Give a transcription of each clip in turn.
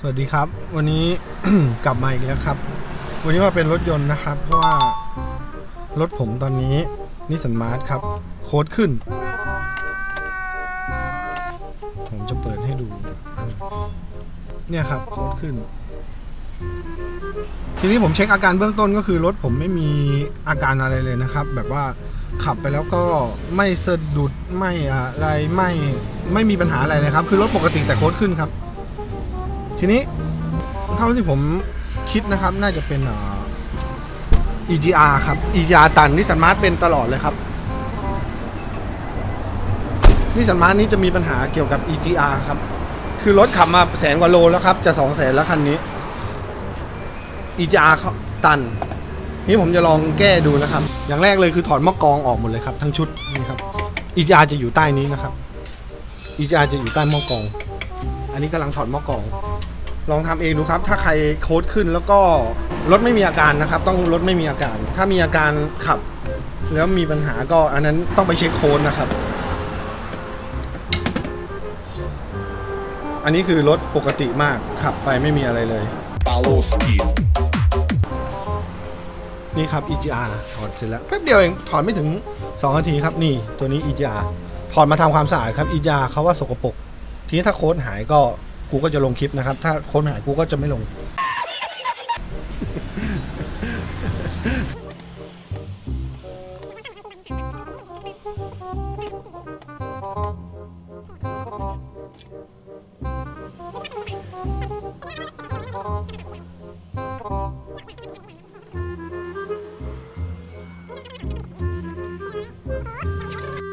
สวัสดีครับ วันนี้ กลับมาอีกแล้วครับ วันนี้มาเป็นรถยนต์นะครับ เพราะว่ารถผมตอนนี้นิสสันมาร์ทครับ โค้ดขึ้น ผมจะเปิดให้ดู เนี่ยครับ โค้ดขึ้น ทีนี้ผมเช็คอาการเบื้องต้นก็คือรถผมไม่มีอาการอะไรเลยนะครับ แบบว่าขับไปแล้วก็ไม่สะดุดไม่อะไรไม่ไม่มีปัญหาอะไรเลยครับ คือรถปกติแต่โค้ดขึ้นครับ ทีนี้เท่าที่ผมคิดนะครับน่าจะเป็นเอ่อ EGR ครับ EGR ตันนิสสันมาร์ทเป็นตลอดเลยครับนิสสันมาร์ทนี้จะมีปัญหาเกี่ยวกับ EGR ครับ คือรถขับมาแสนกว่าโลแล้วครับ จะ2 0 0แสนแล้วคันนี้ EGR เขาตัน นี่ผมจะลองแก้ดูนะครับ อย่างแรกเลยคือถอดหม้อกรองออกหมดเลยครับ ทั้งชุดนี่ครับ EGR จะอยู่ใต้นี้นะครับ EGR จะอยู่ใต้หม้อกรอง อันนี้กำลังถอดหม้อกรอง ลองทำเองดูครับ ถ้าใครโค้ดขึ้นแล้วก็รถไม่มีอาการนะครับ ต้องรถไม่มีอาการ ถ้ามีอาการขับ แล้วมีปัญหาก็อันนั้นต้องไปเช็คโค้ดนะครับ อันนี้คือรถปกติมากขับไปไม่มีอะไรเลย Paloski. นี่ครับ EGR ถอดเสร็จแล้วแป๊บเดียวเองถอดไม่ถึง 2 นาทีครับนี่ตัวนี้ EGR ถอดมาทำความสะอาดครับ EGR เขาว่าสกปรกทีนี้ถ้าโค้ดหายก็ กูก็จะลงคลิปนะครับ ถ้าค้ดหายกูก็จะไม่ลง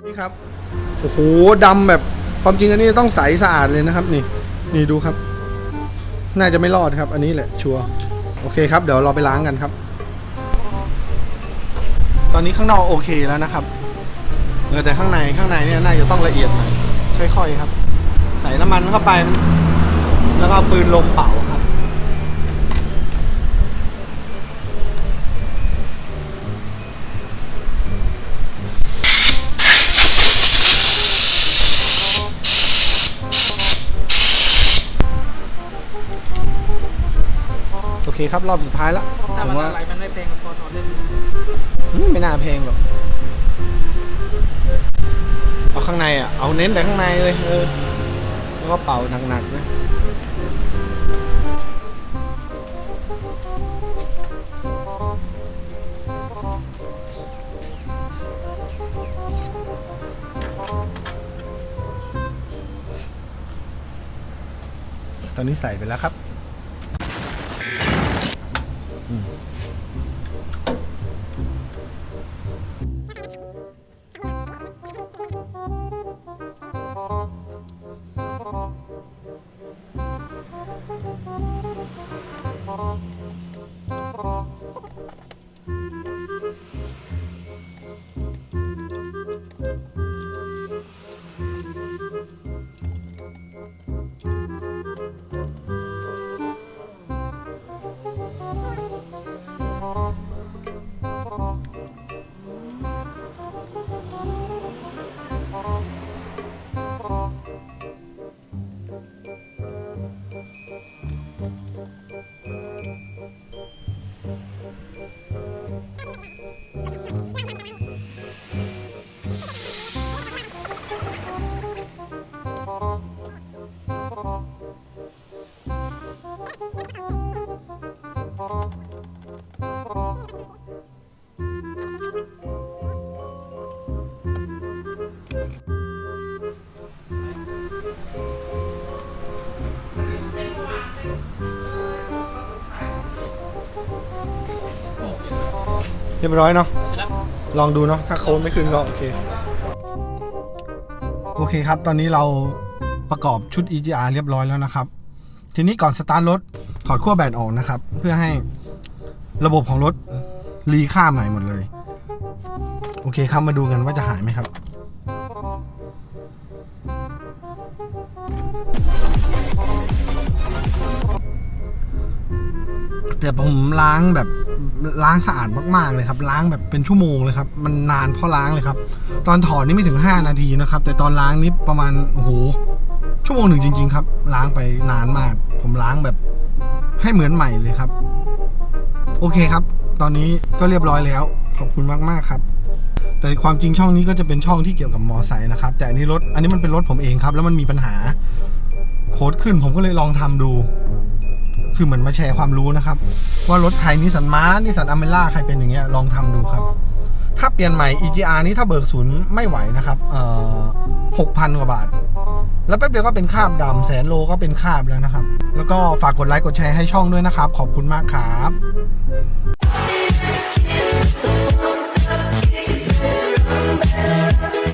นี่ครับ โอ้โหดำแบบ ความจริงอันนี้ต้องใสสะอาดเลยนะครับนี่ นี่ดูครับ น่าจะไม่รอดครับ อันนี้แหละชัวร์โอเคครับ เดี๋ยวเราไปล้างกันครับ ตอนนี้ข้างนอกโอเคแล้วนะครับเออแต่ข้างในข้างในเนี่ยน่าจะต้องละเอียดหน่อยค่อยๆครับ ใส่น้ำมันเข้าไป แล้วก็ปืนลมเป่าครับ เคครับรอบสุดท้ายแล้วถ้าผมันมว่าอะไรมันไม่เพลงพอถอนเล่นอืมไม่น่าเพลงหรอกเอาข้างในอะเอาเน้นแต่ข้างในเลยเออแล้วก็เป่าหนักๆเลยตอนนี้ใส่ไปแล้วครับ 嗯。 เรียบร้อยเนาะเสร็จแล้วลองดูเนาะ ถ้าโค้ดไม่ขึ้นก็โอเค โอเคครับ ตอนนี้เราประกอบชุด EGR เรียบร้อยแล้วนะครับ ทีนี้ก่อนสตาร์ทรถถอดขั้วแบตออกนะครับ เพื่อให้ ระบบของรถรีค่าใหม่หมดเลย โอเคครับมาดูกันว่าจะหายไหมครับแต่ผมล้างแบบล้างสะอาดมากๆเลยครับ ล้างแบบเป็นชั่วโมงเลยครับ มันนานเพราะล้างเลยครับ ตอนถอดนี่ไม่ถึง 5 นาทีนะครับ แต่ตอนล้างนี่ประมาณโอ้โหชั่วโมงหนึ่งจริง ๆ ครับ ล้างไปนานมาก ผมล้างแบบให้เหมือนใหม่เลยครับ โอเคครับ ตอนนี้ก็เรียบร้อยแล้ว ขอบคุณมาก ๆ ครับ แต่ความจริงช่องนี้ก็จะเป็นช่องที่เกี่ยวกับมอไซค์นะครับ แต่อันนี้รถ อันนี้มันเป็นรถผมเองครับ แล้วมันมีปัญหา โค้ดขึ้นผมก็เลยลองทำดู คือเหมือนมาแชร์ความรู้นะครับ ว่ารถใครนิสสันมาร์นิสสันอเมร่าใครเป็นอย่างเงี้ยลองทำดูครับ ถ้าเปลี่ยนใหม่ EGR นี้ถ้าเบิกศูนย์ไม่ไหวนะครับ เอ่อหกพันกว่าบาท แล้วแป๊บเดียวก็เป็นคาบดำแสนโลก็เป็นคาบแล้วนะครับ แล้วก็ฝากกดไลค์กดแชร์ให้ช่องด้วยนะครับ ขอบคุณมากครับ